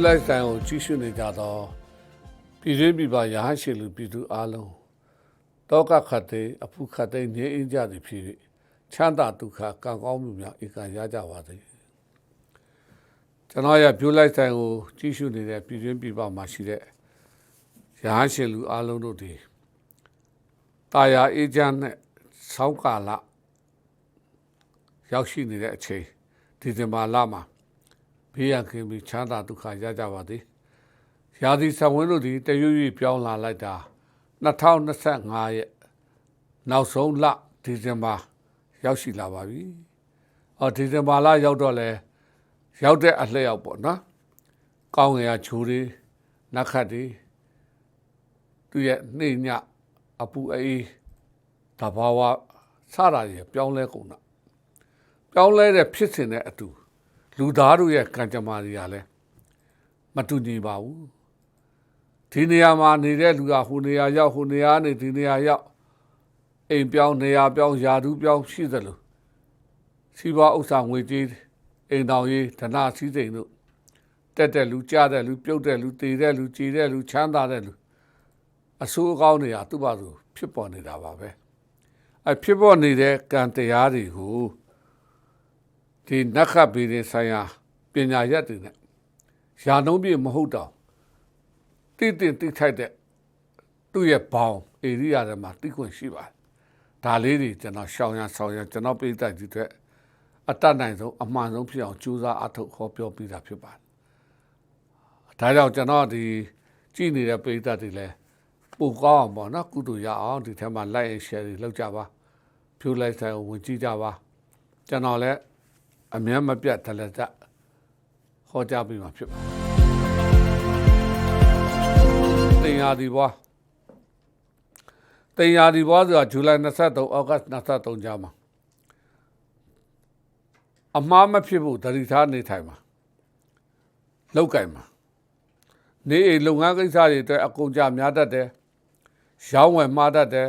လူလိုက်ဆိုင်ကိုကြီးစုနေကြတော့ပြည်တွင်းပြည်ပရဟန်းရှိလူပြည်သူအလုံးတောကခတ်တဲ့အဖုခတ်တဲ့ငြိမ်းအင်းကြသည်ဖြစ်၍ချမ်းသာဒုက္ခကံကောင်းမှုများဧကံရကြပါစေကျွန်တော်ရပြိုးလိုက်ဆိုင်ကိုကြီးစုနေတဲ့ပြည်တွင်းပြည်ပမှာရှိတဲ့ရဟန်းရှိလူအလုံးတို့ဒီတာယာအေးချမ်းနဲ့ဆောင်းကာလရောက်ရှိနေတဲ့အချိန်ဒီဇင်ဘာလမှာ ဘေးရန်ကင်းပြီးချမ်းသာဒုက္ခရကြပါသည်။ရာသီဆံဝင်းတို့သည်တရွရွပြောင်းလာလိုက်တာ2025ရဲ့နောက်ဆုံးလဒီဇင်ဘာရောက်ရှိလာပါပြီ။အော်ဒီဇင်ဘာလရောက်တော့လဲရောက်တဲ့အလှည့်ရောက်ပေါ့နော်။ကောင်းငယ်ရချိုးတွေနက်ခတ်တွေသူရဲ့နှိမ့်ညအပူအေးတဘာဝစတာတွေပြောင်းလဲကုန်တာပြောင်းလဲတဲ့ဖြစ်စဉ်နဲ့အတူ လူသားတို့ရဲ့ကံကြမ္မာတွေကလည်းမတူညီပါဘူးဒီနေရာမှာနေတဲ့လူကဟိုနေရာရောက်ဟိုနေရာနေဒီနေရာရောက်အိမ်ပြောင်းနေရာပြောင်းယာဒူးပြောင်းရှိသလိုစီးပွားဥစ္စာငွေကြေးအိမ်တော်ရေးဓနာစည်းစိမ်တို့တက်တဲ့လူကြားတဲ့လူပြုတ်တဲ့လူတည်တဲ့လူကြည်တဲ့လူချမ်းသာတဲ့လူအဆိုးအကောင်းတွေကသူ့ဘာသူဖြစ်ပေါ်နေတာပါပဲအဖြစ်ပေါ်နေတဲ့ကံတရားတွေကို ဒီနက္ခဗေဒင်ဆိုင်ရာပညာရက်တွေနဲ့ယာနှုံးပြမဟုတ်တော့တိတိတိထိုက်တဲ့သူ့ရဲ့ဘောင်ဧရိယာတွေမှာတိခွင့်ရှိပါတယ်ဒါလေးတွေကျွန်တော်ရှောင်ရဆောင်ရကျွန်တော်ပြည်သက်ကြီးတွေအတတ်နိုင်ဆုံးအမှန်ဆုံးဖြစ်အောင်ကြိုးစားအထောက်ဟောပြောပြတာဖြစ်ပါတယ်ဒါကြောင့်ကျွန်တော်ဒီကြည်နေတဲ့ပြည်သက်တွေလည်းပိုကောင်းအောင်ပေါ့နော်ကုတူရအောင်ဒီထဲမှာ like and share တွေလုပ်ကြပါဖြိုးလိုက်ဆိုင်ကိုဝင်ကြည့်ကြပါကျွန်တော်လည်း အမြတ်မပြတ်တလက်တဟောကြားပေးမှာဖြစ်ပါတယ်တင်ယာဒီဘွားတင်ယာဒီဘွားဆိုတာဇူလိုင်23ဩဂတ်23ကြာမှာအမှားမဖြစ်ဘူးတတိထားနေထိုင်မှာလောက်ကင်မှာနေအိမ်လုပ်ငန်းကိစ္စတွေအတွက်အကုန်ကြများတတ်တယ်ရောင်းဝယ်မှားတတ်တယ်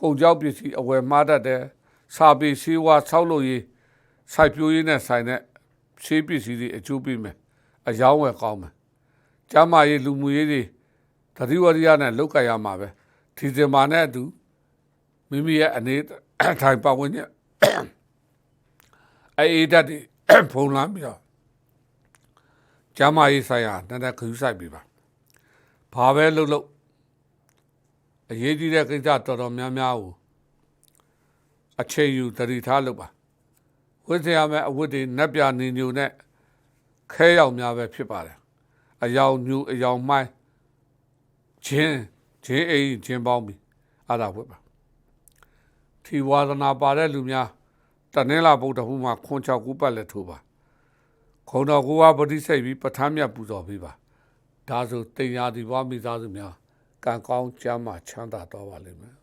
ကုန်ကြောက်ပစ္စည်းအဝယ်မှားတတ်တယ်စာပေစည်းဝါဆောက်လုပ်ရေး စိုက်ပျိုးရေးနဲ့ဆိုင်တဲ့ရှေးပစ္စည်းတွေအကျိုးပေးမယ်အယောင်းဝယ်ကောင်းမယ်ကျမ်းမာရေးလူမှုရေးတွေသတိဝရိယနဲ့လောက်ကရမှာပဲဒီဇင်ဘာနဲ့အတူမိမိရဲ့အနေထိုင်ပတ်ဝန်းကျင်အေးဓာတ်တွေဖုံးလန်းပြီးတော့ကျမ်းမာရေးဆိုင်ရာတနက်ခူးဆိုင်ပြီပါဘာပဲလုပ်လို့အရေးကြီးတဲ့ကိစ္စတော်တော်များများကိုအချိန်ယူသတိထားလုပ်ပါ ဝိဇ္ဇာမဲ့အဝတ်တွေနက်ပြနေညိုနဲ့ခဲရောက်များပဲဖြစ်ပါတယ်အယောင်ညူအယောင်မိုင်းချင်းချင်းအိမ်ချင်းပေါင်းပြီးအဲ့ဒါဝတ်ပါထီဝါဒနာပါတဲ့လူများတနင်္လာဗုဒ္ဓဟူမှာခွန်ချောက်ကူပတ်လက်ထိုးပါခုံတော်ကိုဝါပတိစိတ်ပြီးပဋ္ဌာန်းမြတ်ပူဇော်ပေးပါဒါဆိုတင်ညာဒီဘွားမိသားစုများကံကောင်းကျမ်းမာချမ်းသာတော်ပါလိမ့်မယ်